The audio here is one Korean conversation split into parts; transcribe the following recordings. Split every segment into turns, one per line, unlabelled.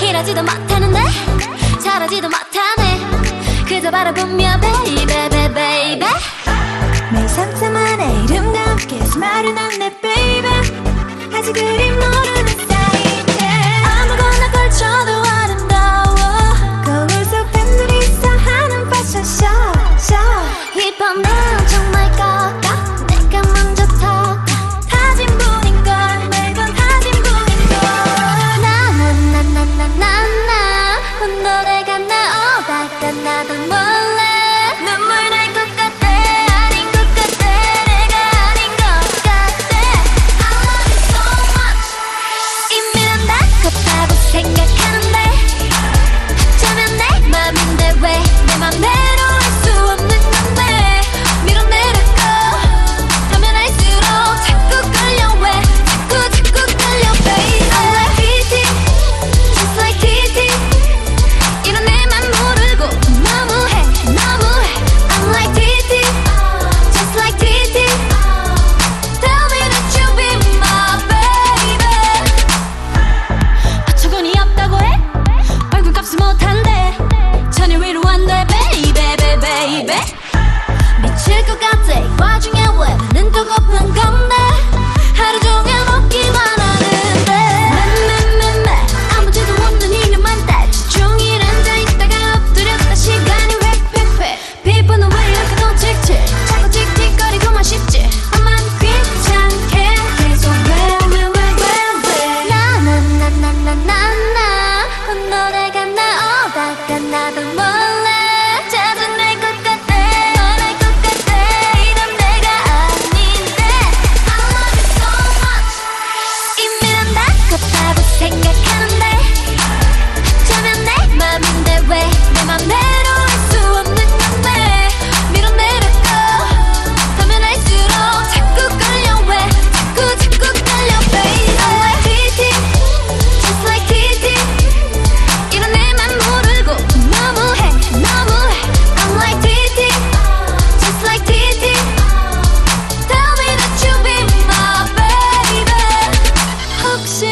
이러지도 못하는데 잘하지도 못하네. 그저 바라보며 베이베 베이베
매일 상상만의 이름과 함께 수많은 안내 baby. 아직 그리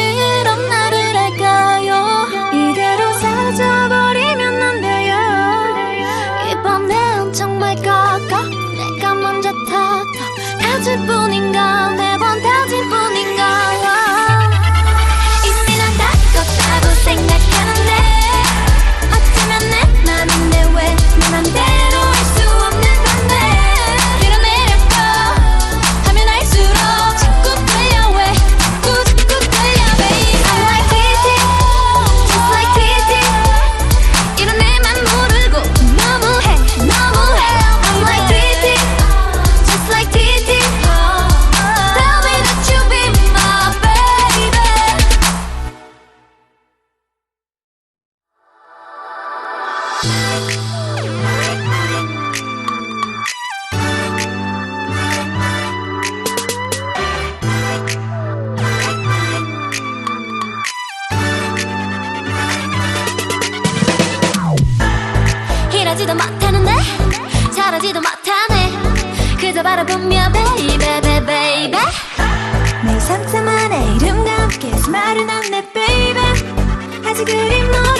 it
good enough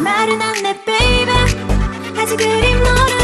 말은 안내 baby. 아직 그림
너를